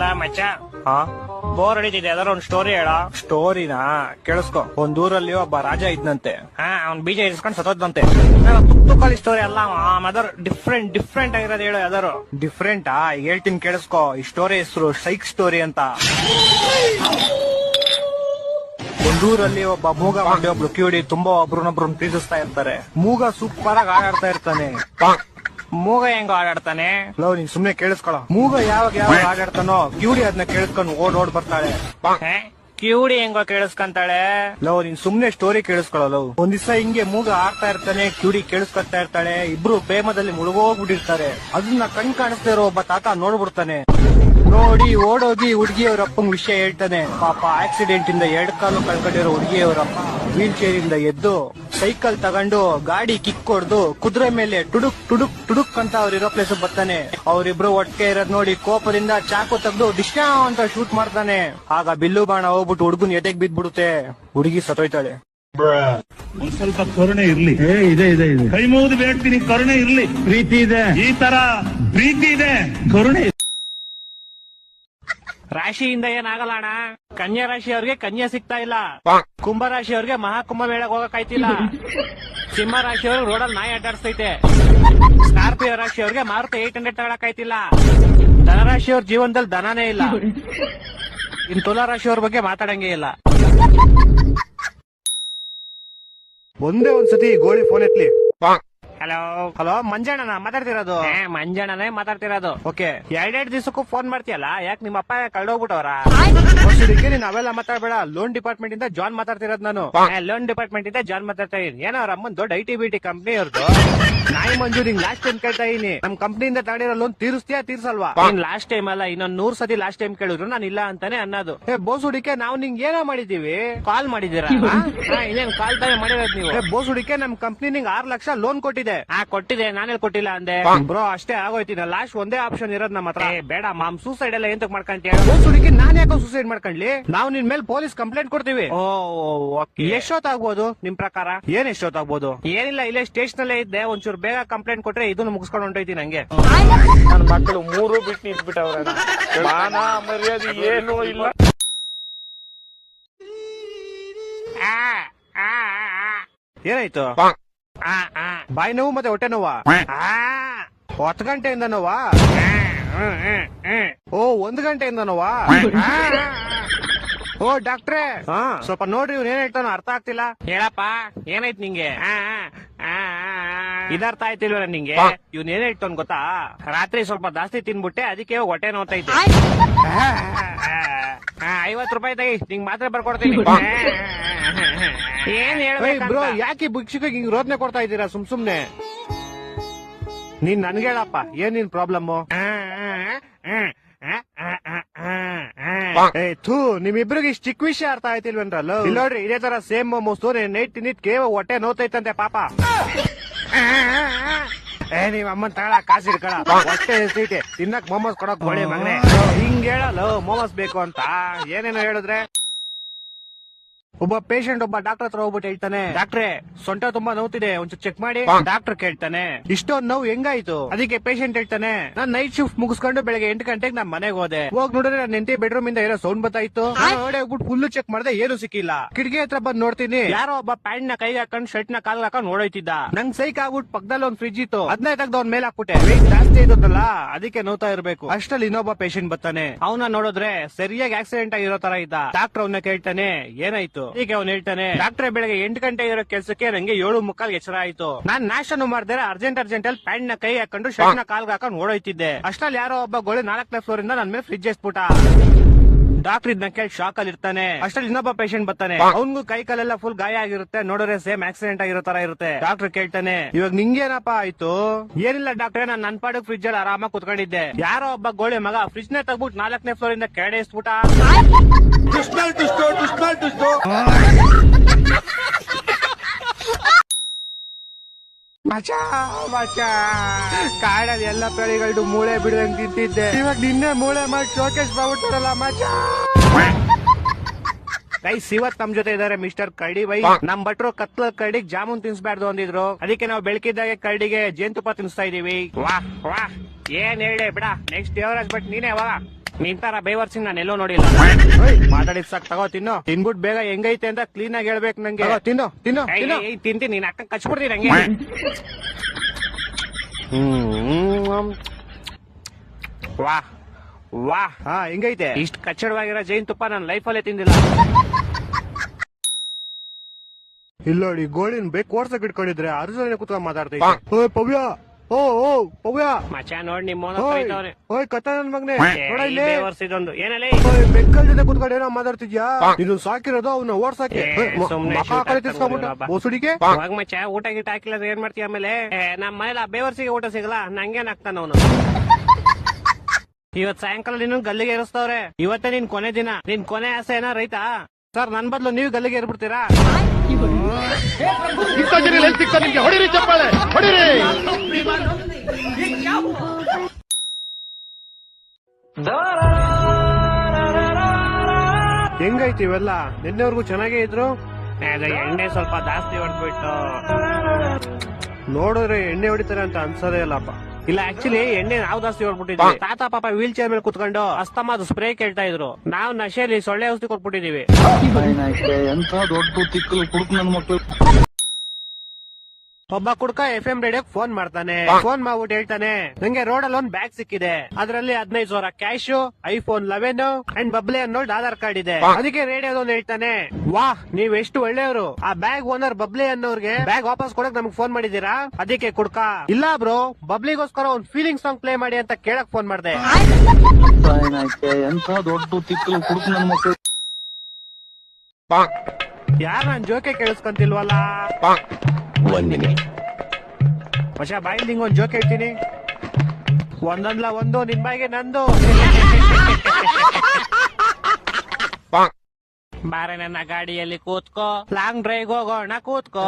ಲಾ ಮಚ್ಚ. ಹಾ? ಬೋರ್ ಹೊಡಿತಿದೆ ಅದರ ಒಂದ್ ಸ್ಟೋರಿ ಹೇಳ. ಸ್ಟೋರಿನಾ? ಕೇಳಿಸ್ಕೊ. ಒಂದೂರಲ್ಲಿ ಒಬ್ಬ ರಾಜ ಇದ್ನಂತೆ. ಹಾ ಅವ್ನ್ ಬೀಜ ಇರಿಸ್ಕೊಂಡ್ ಸತ್ತೋದ್ನಂತೆ. ತುಕ್ಕಳಿ ಸ್ಟೋರಿ ಅಲ್ಲ ಅದರ್ ಡಿಫ್ರೆಂಟ್ ಡಿಫ್ರೆಂಟ್ ಆಗಿರೋದು ಹೇಳು ಯಾವ್ದಾರು ಡಿಫ್ರೆಂಟ್ ಆ? ಹೇಳ್ತೀನಿ ಕೇಳಿಸ್ಕೊ. ಈ ಸ್ಟೋರಿ ಹೆಸರು ಸೈಕ್ ಸ್ಟೋರಿ ಅಂತ. ಒಂದೂರಲ್ಲಿ ಒಬ್ಬ ಮೂಗ ಮಾಡಿ ಒಬ್ರು ಕಿವಿಡಿ ತುಂಬಾ ಒಬ್ರನ್ನೊಬ್ರನ್ನ ಪ್ರೀತಿಸ್ತಾ ಇರ್ತಾರೆ. ಮೂಗ ಸೂಪರ್ ಆಗಿ ಆಡಾಡ್ತಾ ಇರ್ತಾನೆ. ಮೂಗ ಹೆಂಗ ಆಡಾಡ್ತಾನೆ ಲವ್ ನೀನ್ ಸುಮ್ನೆ ಕೇಳಿಸ್ಕೊಳ. ಮೂಗ ಯಾವಾಗ ಯಾವಾಗ ಆಡಾಡ್ತಾನೋ ಕ್ಯೂಡಿ ಅದನ್ನ ಕೇಳಿಸ್ಕೊಂಡು ಓಡ್ ಓಡ್ ಬರ್ತಾಳೆ. ಹೇ? ಕಿವುಡಿ ಹೆಂಗೋ ಕೇಳಿಸ್ಕೊಂತಾಳೆ. ಲವ್ ನೀನ್ ಸುಮ್ನೆ ಸ್ಟೋರಿ ಕೇಳಿಸ್ಕೊಳ ಲವ್. ಒಂದ್ ದಿವಸ ಹಿಂಗೆ ಮೂಗ ಆಡ್ತಾ ಇರ್ತಾನೆ ಕ್ಯೂಡಿ ಕೇಳಿಸ್ಕೊತಾ ಇರ್ತಾಳೆ. ಇಬ್ರು ಪ್ರೇಮದಲ್ಲಿ ಮುಳುಗೋಗ್ಬಿಟ್ಟಿರ್ತಾರೆ. ಅದನ್ನ ಕಣ್ ಕಾಣಿಸ್ತಾ ಇರೋ ಒಬ್ಬ ತಾತ ನೋಡ್ಬಿಡ್ತಾನೆ. ನೋಡಿ ಓಡೋಗಿ ಹುಡುಗಿ ಅಪ್ಪಂಗ್ ವಿಷಯ ಹೇಳ್ತಾನೆ. ಪಾಪ ಆಕ್ಸಿಡೆಂಟ್ ಇಂದ ಎರಡ್ ಕಾಲು ಕಳ್ಕೊಂಡಿರೋ ಹುಡುಗಿ ಅವರಪ್ಪ ವೀಲ್ ಚೇರ್ ಇಂದ ಎದ್ದು ಸೈಕಲ್ ತಗೊಂಡು ಗಾಡಿ ಕಿಕ್ ಹೊಡ್ದು ಕುದುರೆ ಮೇಲೆ ಟುಡುಕ್ ಟುಡುಕ್ ಟುಡುಕ್ ಅಂತ ಅವ್ರ ಇರೋ ಪ್ಲೇಸ್ ಬರ್ತಾನೆ. ಅವರಿಬ್ರು ಒಟ್ಟಿಗೆ ಇರೋದ್ ನೋಡಿ ಕೋಪದಿಂದ ಚಾಕು ತೆಗ್ದು ಡಿಶ್ನಾ ಅಂತ ಶೂಟ್ ಮಾಡ್ತಾನೆ. ಆಗ ಬಿಲ್ಲು ಬಾಣ ಹೋಗ್ಬಿಟ್ಟು ಹುಡುಗನ್ ಎದೆಗ್ ಬಿದ್ಬಿಡುತ್ತೆ ಹುಡುಗಿ ಸತೋಯ್ತಾಳೆ ಒಂದ್ ಸ್ವಲ್ಪ ಕರುಣೆ ಇರ್ಲಿ. ಇದೆ ಇದೆ ಇದೆ. ಕೈ ಮುಗಿದು ಬೇಡ್ತೀನಿ ಕರುಣೆ ಇರ್ಲಿ. ಪ್ರೀತಿ ಇದೆ. ಈ ತರ ಪ್ರೀತಿ ಇದೆ. ಕರುಣೆ ಇದೆ. ರಾಶಿಯಿಂದ ಏನಾಗಲ್ಲ ಅಣ್ಣ. ಕನ್ಯಾ ರಾಶಿ ಅವ್ರಿಗೆ ಕನ್ಯಾ ಸಿಗ್ತಾ ಇಲ್ಲ. ಕುಂಭ ರಾಶಿ ಅವ್ರಿಗೆ ಮಹಾಕುಂಭ ಮೇಳಕ್ ಹೋಗಕ್ಕಾಯ್ತಿಲ್ಲ ಸಿಂಹ ರಾಶಿ ಅವ್ರಿಗೆ ರೋಡಲ್ಲಿ ನಾಯಿ ಅಡ್ಡಾಡ್ಸ್ತೈತೆ. ಸ್ಕಾರ್ಪಿಯೋ ರಾಶಿ ಅವ್ರಿಗೆ ಮಾರುತಿ ಏಟ್ ಹಂಡ್ರೆಡ್ ತಗೊಳಕಾಯ್ತಿಲ್ಲ ಧನರಾಶಿ ಅವ್ರ ಜೀವನದಲ್ಲಿ ಧನಾನೇ ಇಲ್ಲ. ಇನ್ ತುಲಾ ರಾಶಿ ಅವ್ರ ಬಗ್ಗೆ ಮಾತಾಡಂಗೆ ಇಲ್ಲ. ಒಂದೇ ಒಂದ್ಸತಿ ಗೋಳಿ ಫೋನ್ ಎತ್ಲಿ. ಹಲೋ ಹಲೋ ಮಂಜಣ್ಣನ? ಮಾತಾಡ್ತಿರೋದು? ಮಂಜಣ್ಣನೇ ಮಾತಾಡ್ತಿರೋದು. ಓಕೆ ಎರಡೆರಡು ದಿವಸಕ್ಕೂ ಫೋನ್ ಮಾಡ್ತೀಯಲ್ಲ? ಯಾಕೆ ನಿಮ್ಮ ಅಪ್ಪ ಕಳ್ದೋಗ್ಬಿಟ್ಟವ್ರ? ನೀನ್ ಅವೆಲ್ಲ ಮಾತಾಡ್ಬೇಡ. ಲೋನ್ ಡಿಪಾರ್ಟ್ಮೆಂಟ್ ಇಂದ ಜಾನ್ ಮಾತಾಡ್ತಿರೋದು ನಾನು. ಲೋನ್ ಡಿಪಾರ್ಟ್ಮೆಂಟ್ ಇಂದ ಜಾನ್ ಮಾತಾಡ್ತಾ ಇದೀನಿ. ಏನೋ ಅವ್ರ ಅಮ್ಮನ್ ದೊಡ್ಡ I T B T company ಅವ್ರದ್ದು ನಾಯಿ ಮಂಜು ನಿಂಗ್ ಲಾಸ್ಟ್ ಟೈಮ್ ಕೇಳ್ತಾ ಇದೀನಿ. ನಮ್ ಇಂದ ತಗೊಂಡಿರೋ ಲೋನ್ ತೀರಿಸ್ತೀಯಾ ತೀರ್ಸಲ್ವಾ? ಲಾಸ್ಟ್ ಟೈಮ್ ಅಲ್ಲ ಇನ್ನೊಂದ್ ನೂರ್ ಸತಿ ಲಾಸ್ಟ್ ಟೈಮ್ ಕೇಳಿದ್ರು. ನಾನು ಇಲ್ಲ ಅಂತಾನೆ ಅನ್ನೋದು. ಏ ಬೋಸ್ ಹುಡಿಕೆ ನಾವು ನಿಂಗ್ ಏನೋ ಮಾಡಿದೀವಿ ಕಾಲ್ ಮಾಡಿದೀರಾ ಇನ್ನೇನ್ ಕಾಲ್ ತಾಯಿ ಮಾಡಿರೋದು ನೀವು? ಏ ಬೋಸ್ ಹುಡಿಕೆ ನಮ್ ಕಂಪ್ನಿ ನಿಂಗ್ ಆರ್ ಲಕ್ಷ ಲೋನ್ ಕೊಟ್ಟಿದೆ. ಹಾ ಕೊಟ್ಟಿದೆ ನಾನೇ ಕೊಟ್ಟಿಲ್ಲ ಅಂದೆ. ಬ್ರೋ ಅಷ್ಟೇ ಆಗೋಯ್ತಿನ ಲಾಸ್ಟ್ ಒಂದೇ ಆಪ್ಷನ್ ಇರೋದ್ ನಮ್ಮ ಹತ್ರ ಏ, ಬೇಡ ಮಾಮ್ ಸೂಸೈಡ್ ಎಲ್ಲ ಎಂತಕ್ ಮಾಡ್ಕೊಂಡಿ ಹುಡುಗಿ ನಾನ್ ಯಾಕೋ ಸೂಸೈಡ್ ಮಾಡ್ಕೊಂಡ್ಲಿ? ನಾವು ನಿನ್ ಮೇಲೆ ಪೊಲೀಸ್ ಕಂಪ್ಲೇಂಟ್ ಕೊಡ್ತೀವಿ. ಓ ಓಕೆ. ಎಷ್ಟೊತ್ತಾಗ್ಬೋದು ನಿಮ್ ಪ್ರಕಾರ? ಏನ್ ಎಷ್ಟೊತ್ತಾಗ್ಬೋದು? ಏನಿಲ್ಲ ಇಲ್ಲೇ ಸ್ಟೇಷನ್ ಅಲ್ಲೇ ಇದ್ದೆ. ಒಂಚೂರು ಬೇಗ ಕಂಪ್ಲೇಂಟ್ ಕೊಟ್ರೆ ಇದನ್ನು ಮುಗಿಸ್ಕೊಂಡು ಹೊಂಟೋಯ್ತೀನಿ ನಂಗೆ ನನ್ನ ಮಕ್ಕಳು ಮೂರು ಬಿಟ್ಟು ನಿಂತ್ಬಿಟ್ಟವ್ರ ಮಾನ ಮರ್ಯಾದೆ ಏನು ಇಲ್ಲ. ಆ, ಆ, ಆ, ಏನಾಯ್ತು? ಆ, ಆ, ಬಾಯಿ ನೋವು ಮತ್ತೆ ಹೊಟ್ಟೆ ನೋವಾ? ಆ. ಹತ್ತು ಗಂಟೆಯಿಂದ ನೋವಾ. ಓ ಒಂದ್ ಗಂಟೆಯಿಂದ ನೋವಾ? ಓ ಡಾಕ್ಟ್ರೇ ಹಾ. ಸ್ವಲ್ಪ ನೋಡ್ರಿ ಇವ್ರು ಏನ್ ಹೇಳ್ತಾನ ಅರ್ಥ ಆಗ್ತಿಲ್ಲ. ಹೇಳಪ್ಪ ಏನಾಯ್ತು ನಿಂಗೆ. ಇದರ್ಥ ಆಯ್ತಿಲ್ವ ನಿಂಗೆ? ಇವ್ನ ಏನ್ ಹೇಳ್ತಾನ ಗೊತ್ತಾ? ರಾತ್ರಿ ಸ್ವಲ್ಪ ಜಾಸ್ತಿ ತಿನ್ಬಿಟ್ಟೆ ಅದಕ್ಕೆ ಹೊಟ್ಟೆ ನೋತೈತೆ ಐವತ್ ರೂಪಾಯಿ ತಗಿ ನಿಂಗ್ ಮಾತ್ರ ಬರ್ಕೊಡ್ತೀನಿ. ಏನ್ ಬ್ರೋ ಹೇಳ್ಬೇಕು ಯಾಕೆ ಭಿಕ್ಷುಕಿಗೆ ಹಿಂಗ್ ರೋದನೆ ಕೊಡ್ತಾ ಇದ್ದೀರಾ? ಸುಮ್ ಸುಮ್ನೆ. ನೀನ್ ನನ್ಗೆ ಹೇಳಪ್ಪ ಏನ್ ನಿನ್ ಪ್ರಾಬ್ಲಮ್ ಥೂ ನಿಮ್ಮಿಬ್ರಿಗೆ ಇಷ್ಟ ಚಿಕ್ಕ ವಿಷಯ ಅರ್ಥ ಆಯ್ತಿಲ್ವೇನ್ರಲ್ಲ? ಇಲ್ಲಿ ನೋಡ್ರಿ ಇದೇ ತರ ಸೇಮ್ ಮೋಮೋಸ್ ನೈಟ್ ನಿಟ್ ಕೇವ ಹೊಟ್ಟೆ ನೋತೈತಂತೆ ಪಾಪ. ಏ ನೀವ್ ಅಮ್ಮನ್ ತಗೊಳ ಕಾಸು ಇಡ್ಕೊಳ ಹೊಟ್ಟೆ ಸೀಟೆ ತಿನ್ನಕ್ ಮೋಮೋಸ್ ಕೊಡಕ್ ಗೋಳಿ ಮಗನೆ. ಹಿಂಗ್ ಹೇಳಲ್ಲ ಮೋಮೋಸ್ ಬೇಕು ಅಂತ. ಏನೇನೋ ಹೇಳಿದ್ರೆ? ಒಬ್ಬ ಪೇಷಂಟ್ ಒಬ್ಬ ಡಾಕ್ಟರ್ ಹತ್ರ ಹೋಗ್ಬಿಟ್ಟು ಹೇಳ್ತಾನೆ ಡಾಕ್ಟ್ರೆ ಸೊಂಟ ತುಂಬಾ ನೋವ್ತಿದೆ ಒಂಚೂರು ಚೆಕ್ ಮಾಡಿ. ಡಾಕ್ಟರ್ ಕೇಳ್ತಾನೆ ಇಷ್ಟೊಂದ್ ನೋವು ಹೆಂಗಾಯ್ತು? ಅದಕ್ಕೆ ಪೇಷಂಟ್ ಹೇಳ್ತಾನೆ ನಾನ್ ನೈಟ್ ಶಿಫ್ಟ್ ಮುಗಿಸ್ಕೊಂಡು ಬೆಳಗ್ಗೆ ಎಂಟು ಗಂಟೆಗೆ ನಾನ್ ಮನೆಗೆ ಹೋದೆ. ಹೋಗ್ ನೋಡಿದ್ರೆ ನನ್ನ ಹೆಂಡತಿ ಬೆಡ್ರೂಮ್ ಇಂದ ಏನೋ ಸೌಂಡ್ ಬರ್ತಾ ಇತ್ತು. ಹೊಡೆ ಹೋಗ್ಬಿಟ್ಟು ಫುಲ್ ಚೆಕ್ ಮಾಡಿದೆ ಏನು ಸಿಕ್ಕಿಲ್ಲ. ಕಿಟಕಿ ಹತ್ರ ಬಂದ್ ನೋಡ್ತೀನಿ. ಯಾರೋ ಒಬ್ಬ ಪ್ಯಾಂಟ್ನ ಕೈಗೆ ಹಾಕೊಂಡು ಶರ್ಟ್ನ ಕಾಲ್ ಹಾಕೊಂಡ್ ಓಡೋಯ್ತಿದ್ದ. ನಂಗ್ ಸೈಕ್ ಆಗ್ಬಿಟ್ಟು ಪಕ್ಕದಲ್ಲಿ ಒಂದ್ ಫ್ರಿಜ್ ಇತ್ತು. ಅದನ್ನ ತೆಗ್ದು ಅವ್ನ ಮೇಲೆ ಹಾಕ್ಬಿಟ್ಟೆ. ವೇಟ್ ಜಾಸ್ತಿ ಇರುತ್ತಲ್ಲ ಅದಕ್ಕೆ ನೋತಾ ಇರ್ಬೇಕು. ಅಷ್ಟಲ್ಲಿ ಇನ್ನೊಬ್ಬ ಪೇಷಂಟ್ ಬರ್ತಾನೆ. ಅವನ ನೋಡಿದ್ರೆ ಸರಿಯಾಗಿ ಆಕ್ಸಿಡೆಂಟ್ ಆಗಿರೋ ತರ ಇದ್ದ. ಡಾಕ್ಟರ್ ಅವನ್ನ ಕೇಳ್ತಾನೆ ಏನಾಯ್ತು? ಅದಕ್ಕೆ ಅವ್ನು ಹೇಳ್ತಾನೆ ಡಾಕ್ಟರ್ ಬೆಳಗ್ಗೆ ಎಂಟು ಗಂಟೆ ಇರೋ ಕೆಲಸಕ್ಕೆ ನಂಗೆ ಏಳು ಮುಕ್ಕಾಲ್ ಎಚ್ಚರ ಆಯ್ತು. ನಾನ್ ನಾಶನು ಮಾಡ್ದೆ ಅರ್ಜೆಂಟ್ ಅರ್ಜೆಂಟ್ ಅಲ್ಲಿ ಪ್ಯಾಂಟ್ನ ಕೈ ಹಾಕೊಂಡು ಶರ್ಟ್ನ ಕಾಲ್ಗೆ ಹಾಕೊಂಡು ಓಡೋಯ್ತಿದ್ದೆ. ಅಷ್ಟ್ರಲ್ಲಿ ಯಾರೋ ಒಬ್ಬ ಗೋಳಿ ನಾಲ್ಕನೇ ಫ್ಲೋರ್ ಇಂದ ನನ್ ಮೇಲೆ ಫ್ರಿಜ್ ಎಸ್ಬಿಟ್ಟ ಡಾಕ್ಟರ್ ಇದನ್ನ ಕೇಳಿ ಶಾಕ್ ಅಲ್ಲಿ ಇರ್ತಾನೆ. ಅಷ್ಟ್ರಲ್ಲಿ ಇನ್ನೊಬ್ಬ ಪೇಷಂಟ್ ಬರ್ತಾನೆ. ಅವ್ನಿಗೂ ಕೈ ಕಾಲೆಲ್ಲ ಫುಲ್ ಗಾಯ ಆಗಿರುತ್ತೆ. ನೋಡೋರೆ ಸೇಮ್ ಆಕ್ಸಿಡೆಂಟ್ ಆಗಿರೋ ತರ ಇರುತ್ತೆ. ಡಾಕ್ಟರ್ ಕೇಳ್ತಾನೆ ಇವಾಗ ನಿಂಗೇನಪ್ಪ ಆಯ್ತು? ಏನಿಲ್ಲ ಡಾಕ್ಟರ್ ನಾನು ನನ್ ಪಾಡಕ್ ಫ್ರಿಜ್ ಅಲ್ಲಿ ಆರಾಮಾಗಿ ಕುತ್ಕೊಂಡಿದ್ದೆ. ಯಾರೋ ಒಬ್ಬ ಗೋಳಿ ಮಗ ಫ್ರಿಜ್ನ ತಗ್ಬಿಟ್ಟು ನಾಲ್ಕನೇ ಫ್ಲೋರ್ ಇಂದ ಕೆಡೆ ಎಸ್ಬಿಟ್ಟ. ಮಚಾ ಮಚಾ. ಕಾಡಲ್ಲಿ ಎಲ್ಲ ಪ್ರಾಣಿಗಳು ಮೂಳೆ ಬಿಡದಂಗ್ ತಿಂತಿದ್ದೆ. ಇವಾಗ ನಿನ್ನೆ ಮೂಳೆ ಮಾಡಿ ಶೋಕೇಶ್ ಮಾಡ್ಬಿಟ್ಟಾರಲ್ಲ ಮಚಾ. ಗೈಸ್ ಇವತ್ ನಮ್ ಜೊತೆ ಇದಾರೆ ಮಿಸ್ಟರ್ ಕರ್ಡಿ ಬೈ. ನಮ್ ಭಟ್ರು ಕತ್ಲ ಕರಡಿಗ್ ಜಾಮೂನ್ ತಿನ್ಸ್ಬಾರ್ದು ಅಂದಿದ್ರು. ಅದಕ್ಕೆ ನಾವು ಬೆಳಕಿದ್ದಾಗೆ ಕರ್ಡಿಗೆ ಜೇನುತುಪ್ಪ ತಿನ್ಸ್ತಾ ಇದೀವಿ. ವಾ ವಾ. ಏನ್ ಹೇಳಿ ಬಿಡ ನೆಕ್ಸ್ಟ್ ದೇವರಾಜ್ ಬಟ್ ನೀನೇ ವಾ. ನಿಂತಾರ ಬೇವರ್ಸಿ ನಾನು ಎಲ್ಲೋ ನೋಡಿಲ್ಲ. ಮಾತಾಡಿದ್ ಸಾಕ್ ತಗೋ ತಿನ್ನು. ತಿನ್ಬಿಟ್ ಬೇಗ ಹೆಂಗೈತೆ ಅಂತ ಕ್ಲೀನ್ ಆಗಿ ಹೇಳ್ಬೇಕು ನಂಗೆ. ತಿನ್ನು ತಿನ್ನು ತಿಂತೀನಿ ನೀನ್ ಅಕ್ಕ ಕಚ್ಬಿಡ್ತೀನಿ ಹ್ಮ್ ವಾ ವಾ. ಹಾ ಹೆಂಗೈತೆ? ಇಷ್ಟ ಕಚ್ಚಡವಾಗಿರೋ ಜೈನ್ ತುಪ್ಪ ನನ್ನ ಲೈಫಲ್ಲೇ ತಿಂದಿಲ್ಲ. ಇಲ್ಲ ನೋಡಿ ಗೋಳಿನ್ ಬೇಕು ಓಡ್ಸಕ್ ಇಟ್ಕೊಂಡಿದ್ರೆ ಅರ್ಜುನ ಕುತ್ಕೊಂಡ್ ಮಾತಾಡ್ತೀವಿ ಪವ್ಯ! ಓ ಓ ಪವ್ಯ ಮಚ ನೋಡ್ ನಿಮ್ಮ ಓಯ್ ಕತ್ತ ನನ್ ಮಗ್ನೆ. ನೋಡ ಇಲ್ಲಿ. ಇದೊಂದು ಏನಲ್ಲಿ ಬೆಕ್ಕಲ್ ಜೊತೆ ಕುತ್ಕೊಂಡು ಏನೋ ಮಾತಾಡ್ತಿದ್ಯಾ? ಇದು ಸಾಕಿರೋದು ಅವ್ನ ಓಡ್ಸಾಕೆ. ಏ, ಓಯ್, ಮ- ಸುಮ್ನೆ ಮಕ ಆ ಕಡೆ ತಿರ್ಸ್ಕೊಂಬಿಟ್ಟ ಬಾ. ಓಸುಡಿಗೆ ಇವಾಗ ಊಟ ಗೀಟ ಹಾಕಿಲ್ಲ ಏನ್ ಮಾಡ್ತೀಯ ಆಮೇಲೆ? ನಮ್ಮ ನಮ್ ಮನೇಲಿ ಬೇವರ್ಸಿಗೆ ಊಟ ಸಿಗಲ್ಲ. ನಂಗೇನ್ ಆಗ್ತಾನ ಅವನು? ಇವತ್ ಸಾಯಂಕಾಲ ನಿನ್ನ ಗಲ್ಲಿಗೆ ಇರಿಸ್ತಾವ್ರೆ ಇವತ್ತೇ ನಿನ್ ಕೊನೆ ದಿನ. ನಿನ್ ಕೊನೆ ಆಸೆ ಏನೋ ರೈತ? ಸರ್ ನನ್ ಬದಲು ನೀವು ಗಲ್ಲಿಗೆ ಏರ್ಬಿಡ್ತೀರಾ? ಹೆಂಗೈತಿ ಇವೆಲ್ಲ? ನಿನ್ನೆವರೆಗೂ ಚೆನ್ನಾಗೇ ಇದ್ರು? ಅದು ಎಣ್ಣೆ ಸ್ವಲ್ಪ ಜಾಸ್ತಿ ಹೊಡ್ಬಿಟ್ಟು ನೋಡಿದ್ರೆ ಎಣ್ಣೆ ಹೊಡಿತಾರೆ ಅಂತ ಅನ್ಸೋದೇ ಇಲ್ಲಪ್ಪ. ಇಲ್ಲ ಆಕ್ಚುಲಿ ಎಣ್ಣೆ ನಾವು ದಾಸ್ತಿ ಹೊಡ್ಬಿಟ್ಟಿದ್ವಿ ತಾತ ಪಾಪ ವೀಲ್ ಚೇರ್ ಮೇಲೆ ಕುತ್ಕೊಂಡು ಅಸ್ತಮಾದ ಸ್ಪ್ರೇ ಕೇಳ್ತಾ ಇದ್ರು. ನಾವು ನಶೆಯಲ್ಲಿ ಸೊಳ್ಳೆ ಔಷಧಿ ಕೊಟ್ಬಿಟ್ಟಿದೀವಿ. ಎಂತ ದೊಡ್ಡ ತಿಕ್ಕಲು ಕುಡುಕ್ ನನ್ ಮಕ್ಳು. ಒಬ್ಬ ಕುಡ್ಕ ಎಫ್ ಎಂ ರೇಡಿಯೋ ಫೋನ್ ಮಾಡ್ತಾನೆ. ಫೋನ್ ಮಾಡ್ಬಿಟ್ಟು ಹೇಳ್ತಾನೆ ನಂಗೆ ಅಲ್ಲಿ ಒಂದ್ ಬ್ಯಾಗ್ ಸಿಕ್ಕಿದೆ. ಅದ್ರಲ್ಲಿ ಹದಿನೈದು ಸಾವಿರ ಕ್ಯಾಶ್ ಐಫೋನ್ ಲೆವೆನ್ ಅಂಡ್ ಬಬ್ಲೆ ಅನ್ನೋಲ್ಡ್ ಆಧಾರ್ ಕಾರ್ಡ್ ಇದೆ. ಅದಕ್ಕೆ ರೇಡಿಯೋದೊಂದು ಹೇಳ್ತಾನೆ ವಾಹ್ ನೀವ್ ಎಷ್ಟು ಒಳ್ಳೆಯವರು. ಆ ಬ್ಯಾಗ್ ಓನರ್ ಬಬ್ಲೆ ಅನ್ನೋರ್ಗೆ ಬ್ಯಾಗ್ ವಾಪಸ್ ಕೊಡಕ್ ನಮ್ಗೆ ಫೋನ್ ಮಾಡಿದೀರಾ ಅದಕ್ಕೆ ಕುಡ್ಕ ಇಲ್ಲ ಬ್ರೋ ಬಬ್ಲಿಗೋಸ್ಕರ ಒಂದ್ ಫೀಲಿಂಗ್ ಸಾಂಗ್ ಪ್ಲೇ ಮಾಡಿ ಅಂತ ಕೇಳಕ್ ಫೋನ್ ಮಾಡ್ದೆ. ಎಂತ ದೊಡ್ಡ ತಿಕ್ಕಲು ಕುಡ್ಕ ನನ್ ಯಾರ ನಾನ್ ಜೋಕೆ ಕೇಳಿಸ್ಕೊಂತಿಲ್ವಲ್ಲ? ಒಂದ್ ಮಿನಿಟ್ ಮಶ ಬಾಯಿಲ್ ನಿಂಗ್ ಒಂದ್ ಜೋಕ್ ಹೇಳ್ತೀನಿ. ಒಂದೊಂದ್ಲ ಒಂದು ನಿನ್ ಬಾಯಿಗೆ ನಂದು. ಬಾರೆ ನನ್ನ ಗಾಡಿಯಲ್ಲಿ ಕೂತ್ಕೋ ಲಾಂಗ್ ಡ್ರೈವ್ ಹೋಗೋಣ ಕೂತ್ಕೋ.